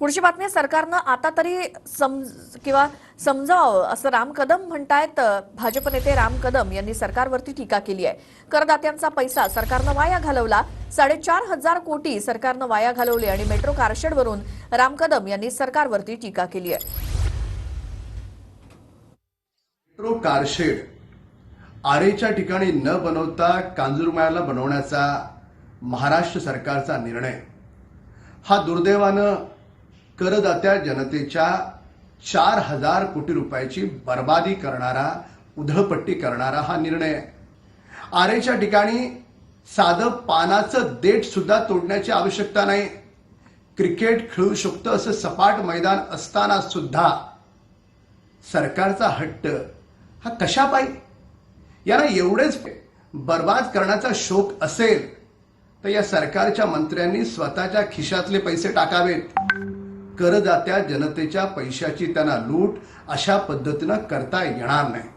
पुढची बातमी सरकारनं आता तरी समज किंवा समजावं असं राम कदम म्हणतायत भाजप नेते राम कदम यांनी सरकारवरती टीका केली आहे. करदात्यांचा पैसा सरकारनं वाया घालवला साडेचार हजार कोटी सरकारनं वाया घालवले आणि मेट्रो कारशेडवरून राम कदम यांनी सरकारवरती टीका केली आहे. मेट्रो कारशेड आरेच्या ठिकाणी न बनवता कांजूरमायाला बनवण्याचा महाराष्ट्र सरकारचा निर्णय. हा दुर्दैवानं करदात्या जनतेच्या चार हजार कोटी रुपयाची बर्बादी करणारा उधळपट्टी करणारा हा निर्णय आरेच्या ठिकाणी साधं पानाचं देठ सुद्धा तोडण्याची आवश्यकता नाही. क्रिकेट खेळू शकतो असं सपाट मैदान असताना सुद्धा सरकारचा हट्ट हा कशापायी याला एवढेच बर्बाद करण्याचा शोक असेल तर या सरकारच्या मंत्र्यांनी स्वतःच्या खिशातले पैसे टाकावेत. करदात्या जनतेच्या पैशाची त्यांना लूट अशा पद्धतीनं करता येणार नाही.